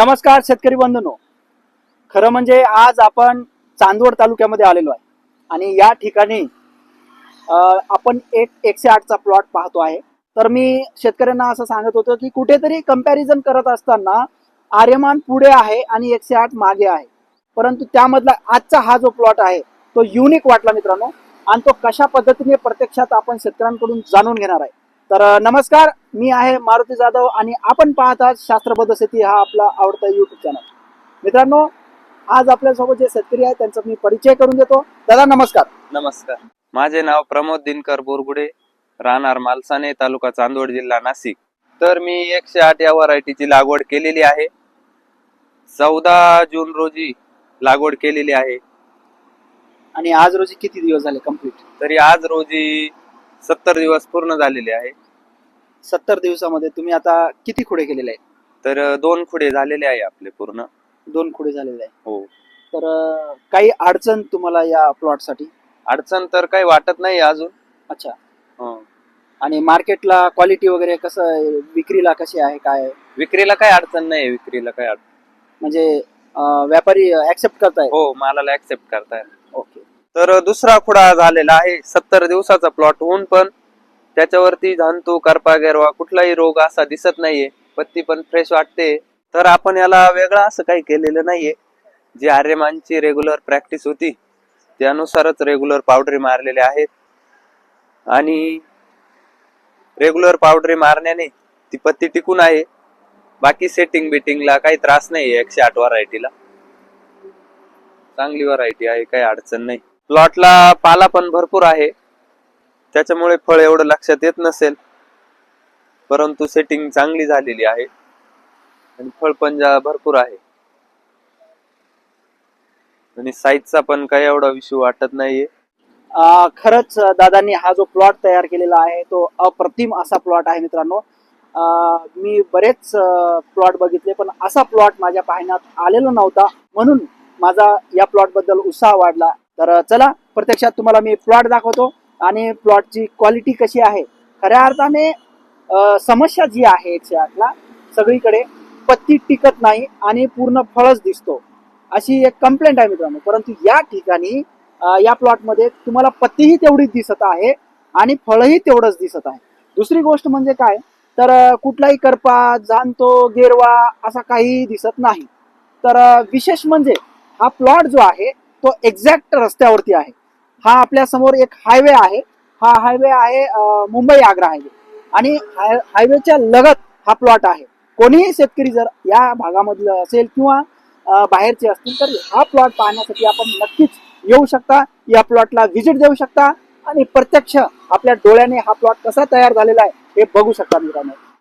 नमस्कार शेतकरी बंधूंनो. खरं म्हणजे आज आपण चांदवड तालुक्यामध्ये आलेलो आहे. आणि या ठिकाणी आपण एक एकशे आठचा प्लॉट पाहतो आहे. तर मी शेतकऱ्यांना असं सांगत होतो की कुठेतरी कंपॅरिझन करत असताना आर्यमान पुढे आहे आणि एकशे आठ मागे आहे. परंतु त्यामधला आजचा हा जो प्लॉट आहे तो युनिक वाटला मित्रांनो. आणि तो कशा पद्धतीने प्रत्यक्षात आपण शेतकऱ्यांकडून जाणून घेणार आहे. तर नमस्कार मी आहे मारुती जाधव आणि आपण पाहत आहात शास्त्रबद्ध शेती हा आपला आवडता युट्यूब चॅनल मित्रांनो आज आपल्यासोबत जे शेतकरी आहेत त्यांचा मी परिचय करून देतो. दादा नमस्कार. नमस्कार. माझे नाव प्रमोद दिनकर बोरगुडे राहणार मालसाने तालुका चांदवड जिल्हा नाशिक. तर मी एकशे आठ या व्हरायटीची लागवड केलेली आहे. चौदा जून रोजी लागवड केलेली आहे. आणि आज रोजी किती दिवस झाले कंप्लीट तरी आज रोजी सत्तर दिवस पूर्ण झालेले आहे. सत्तर दिवसामध्ये तुम्ही आता किती खुडे केलेले आहेत? तर दोन खुडे झालेले आहे आपले पूर्ण. दोन खुडे झालेले आहे हो. तर अं, काही अडचण तुम्हाला या प्लॉटसाठी? अडचण तर काही वाटत नाही अजून. अच्छा. हं. आणि मार्केटला क्वालिटी वगैरे कसं आहे? विक्रीला कशी आहे? काय आहे? विक्रीला काही अडचण नाही विक्रीला काही अडचण. म्हणजे अं, व्यापारी ऍक्सेप्ट करताय? हो मालाला ऍक्सेप्ट करताय. ओके. तर दुसरा खुडा झालेला आहे सत्तर दिवसाचा प्लॉट होऊन पण त्याच्यावरती जाणतो करपा गेरवा कुठलाही रोग असा दिसत नाहीये पत्ती पण फ्रेश वाटते. तर आपण याला वेगळं असं काही केलेलं नाहीये. जी आर्यमानची रेग्युलर प्रॅक्टिस होती त्यानुसारच रेग्युलर पावडरी मारलेल्या आहेत. आणि रेग्युलर पावडरी मारण्याने ती पत्ती टिकून आहे. बाकी सेटिंग बिटिंगला काही त्रास नाही एकशे आठ व्हरायटीला चांगली व्हरायटी आहे काही अडचण नाही. प्लॉटला पाला पण भरपूर आहे. त्याच्यामुळे फळ एवढं लक्षात येत नसेल. परंतु सेटिंग चांगली झालेली आहे. आणि फळ पण भरपूर आहे. आणि साईजचा पण काही एवढा विषय वाटत नाहीये. खरंच दादांनी हा जो प्लॉट तयार केलेला आहे तो अप्रतिम असा प्लॉट आहे मित्रांनो. मी बरेच प्लॉट बघितले पण असा प्लॉट माझ्या पाहण्यात आलेला नव्हता. म्हणून माझा या प्लॉटबद्दल उत्साह वाढला. तर चला प्रत्यक्षात तुम्हाला मी प्लॉट दाखवतो. आणि प्लॉटची क्वालिटी कशी आहे? खऱ्या अर्थाने समस्या जी आहे एकशे आठला सगळीकडे पत्ती टिकत नाही आणि पूर्ण फळच दिसतो. अशी एक कंप्लेंट आहे मित्रांनो. परंतु या ठिकाणी या प्लॉटमध्ये तुम्हाला पत्तीही तेवढीच दिसत आहे आणि फळही तेवढंच दिसत आहे. दुसरी गोष्ट म्हणजे काय? तर कुठलाही करपा जाणतो गेरवा असा काही दिसत नाही. तर विशेष म्हणजे हा प्लॉट जो आहे तो एक्झॅक्ट रस्त्यावरती आहे. हा आपल्यासमोर एक हायवे आहे. हा हायवे आहे मुंबई आग्रा हायवे आणि हायवेच्या लगत हा प्लॉट आहे. कोणीही शेतकरी जर या भागामधलं असेल किंवा बाहेरचे असतील तर हा प्लॉट पाहण्यासाठी आपण नक्कीच येऊ शकता. या प्लॉटला व्हिजिट देऊ शकता. आणि प्रत्यक्ष आपल्या डोळ्याने हा प्लॉट कसा तयार झालेला आहे हे बघू शकता मित्रांनो.